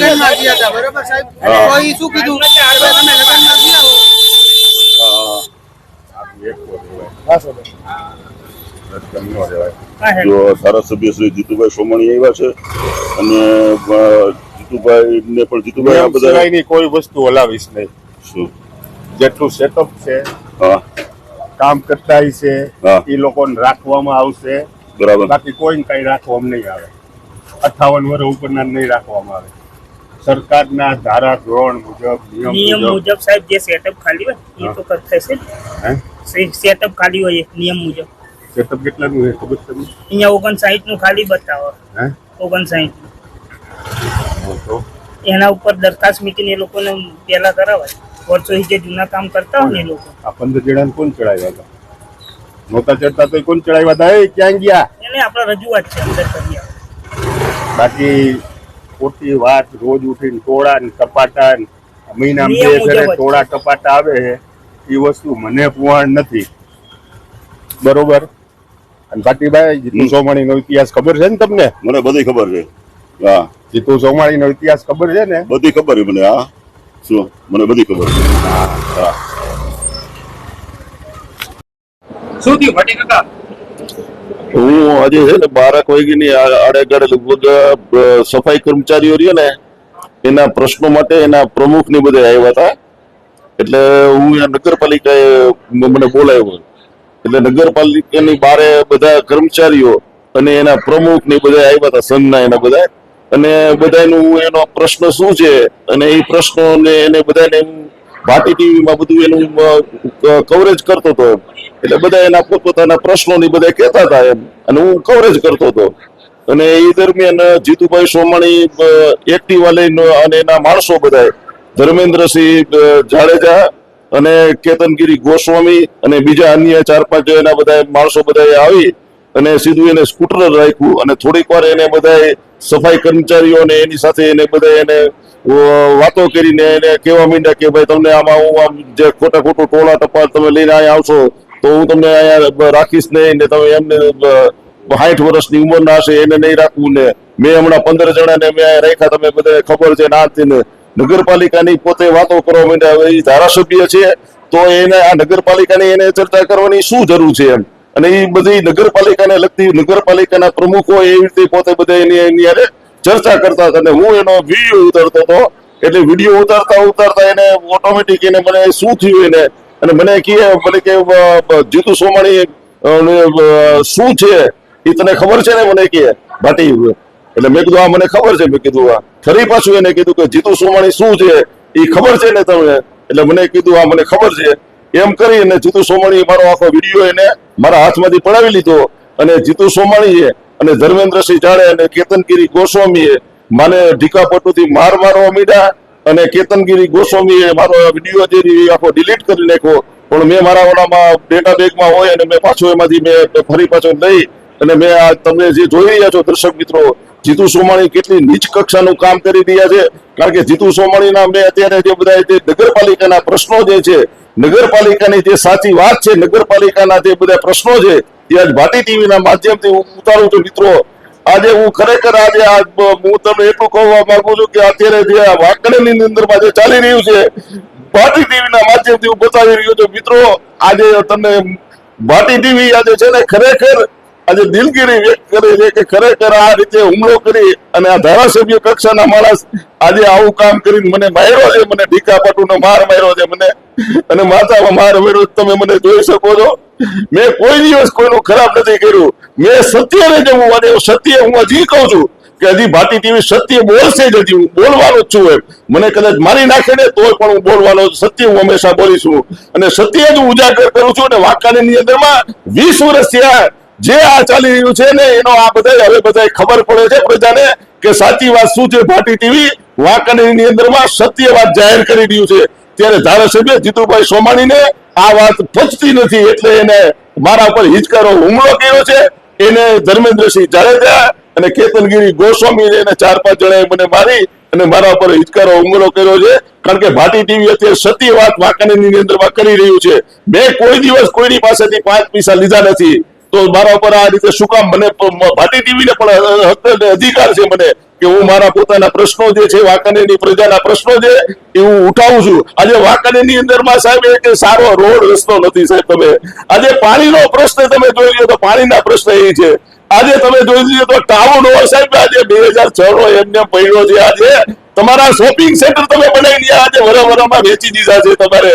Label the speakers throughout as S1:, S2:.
S1: લગ્નમાં ગયા હતા બરોબર સાહેબ?
S2: હા.
S1: તો ઈ શું કીધું? કે તમે લગ્નમાં ગયા હો.
S2: હા. રજકમ ન જો ધારાસભ્ય શ્રી જીતુભાઈ સોમણી આવ્યા છે અને જીતુભાઈ ને પણ જીતુભાઈ આ બધા
S3: કોઈ વસ્તુ હલાવીશ નહીં.
S2: શું?
S3: જેટલું સેટઅપ છે
S2: હા.
S3: કામ કરતા છે એ લોકોને રાખવામાં આવશે.
S2: બરાબર.
S3: બાકી કોઈને કઈ રાખવામાં નહીં આવે. અઠાવન વર્ષ ઉપરના નહીં રાખવામાં આવે. સરકારના ધારા ધોરણ મુજબ
S4: નિયમ
S3: મુજબ.
S4: સાહેબ જે સેટઅપ ખાલી હોય એ તો થશે
S3: હે?
S4: સેટઅપ ખાલી હોય નિયમ મુજબ.
S3: સેટઅપ કેટલાનું છે ખબર છે તમને?
S4: અહીંયા ઓગણસાઠનું ખાલી બતાવો.
S3: હે?
S4: ઓગણસાઠ એના ઉપર દરખાસ્ત મીકીને એ લોકોને પેલા કરાવાય. વર્ષોથી જે જૂના કામ કરતા હોય ને એ લોકો.
S3: આ પંદર જણાને કોણ ચડાવ્યા હતા? નહોતા ચડતા તો કોણ ચડાવ્યા હતા? એ ક્યાં ગયા?
S4: એને આપણે રજૂઆત છે અંદર કરી
S3: બાકી ખોટી વાત રોજ ઉઠીને ટોળા ને કપાટા મહિના બે
S4: ઘરે
S3: ટોળા કપાટા આવે છે એ વસ્તુ મને પુવાણ નથી. બરોબર? અને ભાટીભાઈ જીતુ સોમાણી નો ઇતિહાસ ખબર છે ને તમને?
S2: મને બધી ખબર છે. હા.
S3: જીતુ સોમાણી નો ઇતિહાસ ખબર છે ને?
S2: બધી ખબર છે મને હા. શું? મને બધી ખબર છે. હા.
S1: શું થયું ભાટી કાકા?
S2: હું આજે છે ને બારક વાગ્યાની આ- આડેગાડે લગભગ સફાઈ કર્મચારીઓ રહ્યો ને, એના પ્રશ્નો માટે એના પ્રમુખ ને બધા આવ્યા હતા. એટલે હું નગરપાલિકાએ મને બોલાવ્યો. એટલે નગરપાલિકાની બારે બધા કર્મચારીઓ અને એના પ્રમુખ ને બધા આવ્યા હતા, સંઘના એના બધા. અને બધાનું એનો પ્રશ્ન શું છે? અને એ પ્રશ્નોને એને બધાને હું ભાટી ટીવીમાં બધું એનું કવરેજ કરતો હતો. એટલે બધા એના પોતપોતાના પ્રશ્નોની બધા કહેતા હતા એમ. અને હું કવરેજ કરતો હતો. અને એ દરમિયાન જીતુભાઈ સોમાણી એક્ટિવા લઈને અને એના માણસો બધા ધર્મેન્દ્રસિંહ જાડેજા અને કેતનગીરી ગોસ્વામી અને બીજા અન્ય ચાર પાંચ એના બધા માણસો બધા આવી અને સીધું એને સ્કૂટર રાખ્યું અને થોડીક વાર એને બધા સફાઈ કર્મચારીઓ ને એની સાથે એને બધા એને વાતો કરીને એને કહેવા માંડ્યા કે ભાઈ તમને આમાં હું આમ જે ખોટા ખોટું ટોળા ટપાલ તમે લઈને અહીંયા આવશો તો હું તમને અહીંયા રાખીશ નહીં ને તમે એમને સાઠ વર્ષની ઉંમરના હશે એને નહીં રાખવું ને. મેં હમણાં પંદર જણાને મેં રાખ્યા તમે બધા ખબર છે ના ને. નગરપાલિકાની પોતે વાતો કરવા માંડ્યા હવે એ ધારાસભ્ય છે, તો એને આ નગરપાલિકાની એને ચર્ચા કરવાની શું જરૂર છે એમ. અને એ બધી નગરપાલિકાને લગતી નગરપાલિકાના પ્રમુખો એવી રીતે પોતે બધા એની એની ચર્ચા કરતા હતા અને હું એનો વીડિયો ઉતારતો હતો. એટલે વીડિયો ઉતારતા ઉતારતા એને ઓટોમેટિક એને મને શું થયું એને અને મને કહે, મને કે જીતુ સોમાણી શું છે? એ તને ખબર છે ને? મને કહે, ભાટી, એટલે મેં કીધું આ મને ખબર છે. મેં કીધું આ ફરી પાછું એને કીધું કે, જીતુ સોમાણી શું છે? એ ખબર છે ને તમે એટલે મને કીધું આ મને ખબર છે. એમ કરી અને જીતુ સોમાણી મારો આખો વીડિયો એને મારા હાથમાંથી પડાવી લીધો અને જીતુ સોમાણીએ અને ધર્મેન્દ્રસિંહ જાડે અને કેતનગીરી ગોસ્વામીએ મને ઢીકાપટુથી માર મારવા મીડ્યા અને કેતનગીરી ગોસ્વામીએ મારો વીડિયો જે આખો ડિલીટ કરી નાખ્યો. પણ મેં મારા ઓલામાં ડેટા બેગમાં હોય અને મેં પાછો એમાંથી મેં ફરી પાછો લઈ અને મેં આ તમે જે જોઈ રહ્યા છો દર્શક મિત્રો, જીતુ સોમાણી કેટલી નીચ કક્ષાનું કામ કરી રહ્યા છે. કારણ કે જીતુ સોમાણીના મેં અત્યારે જે બધા જે નગરપાલિકાના પ્રશ્નો જે છે, નગરપાલિકાની જે સાચી વાત છે, નગરપાલિકાના જે બધા પ્રશ્નો છે તે આજ ભાટી ટીવીના માધ્યમથી હું ઉતારું છું મિત્રો. આજે હું ખરેખર આજે હું તમને એટલું કહેવા માંગુ છું કે અત્યારે જે આ વાંકણીની અંદરમાં ચાલી રહ્યું છે, ભાટી ટીવીના માધ્યમથી હું બતાવી રહ્યો છું. મિત્રો, આજે તમને ભાટી ટીવી આજે છે ને ખરેખર આજે દિલગીરી વ્યક્ત કરે છે કે ખરેખર આ રીતે હુમલો કરી અને આ ધારાસભ્ય કક્ષાના માણસ આજે આવું કામ કરીને મને માર્યો છે, મને ઢીકા પટુનો માર માર્યો છે, મને અને માથામાં માર માર્યો તમે મને જોઈ શકો છો. મેં કોઈ દિવસ કોઈનું ખરાબ નથી કર્યું. મેં સત્યને જવું અને સત્ય હું હજી કહું છું કે હજી ભાટી ટીવી સત્ય બોલશે જ હજી, હું બોલવાનો જ છું એમ. મને કદાચ મારી નાખે ને તોય પણ હું બોલવાનો સત્ય હું હંમેશા બોલીશું. અને સત્ય જ હું ઉજાગર કરું છું અને વાંકાનેરની અંદરમાં વીસ વર્ષ થયા. જે આ ચાલી રહ્યું છે ને, એનો આ બધા હવે બધા ખબર પડે છે પ્રજાને કે સાચી વાત શું છે ભાટી ટીવી? વાંકાનેરની અંદરમાં સત્ય વાત જાહેર કરી રહ્યું છે. ત્યારે ધારાસભ્ય જીતુભાઈ સોમાણીને આ વાત પચતી નથી એટલે એને મારા ઉપર હિચકારો હુમલો કર્યો છે. એને ધર્મેન્દ્રસિંહ જાડેજા અને કેતનગીરી ગોસ્વામી એને ચાર પાંચ જણાએ મને મારી અને મારા ઉપર હિચકારો હુમલો કર્યો છે. કારણ કે ભાટી ટીવી અત્યારે સત્ય વાત વાંકાનેરની અંદરમાં કરી રહ્યું છે. મેં કોઈ દિવસ કોઈની પાસેથી પાંચ પૈસા લીધા નથી. તો મારા ઉપર આ રીતે શું કામ મને ભાટી ટીવી ને પણ અધિકાર છે મને. કે હું મારા પોતાના પ્રશ્નો જે છે, વાંકાનેરની પ્રજાના પ્રશ્નો છે, એ હું ઉઠાવું છું. આજે વાંકાનેરની અંદરમાં સાહેબ એક સારો રોડ રસ્તો નથી સાહેબ તમે. આજે પાણીનો પ્રશ્ન તમે જોઈ લ્યો તો પાણીના પ્રશ્ન એ છે. આજે તમે જોઈ લીધો તો ટાઉન હોલ સાહેબ, આજે બે હજાર છ નો એમને પડ્યો છે. આજે તમારા શોપિંગ સેન્ટર તમે બનાવી દીધા આજે વરવરમાં વેચી દીધા છે તમારે.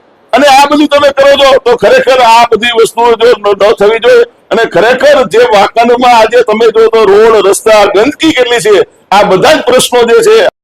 S2: અને આ બધું તમે કરો છો, તો ખરેખર આ બધી વસ્તુઓ જો ન થવી જોઈએ. અને ખરેખર જે વાંકાનેરમાં આજે તમે જો તો રોડ, રસ્તા, ગંદકી કેટલી છે, આ બધા જ પ્રશ્નો જે છે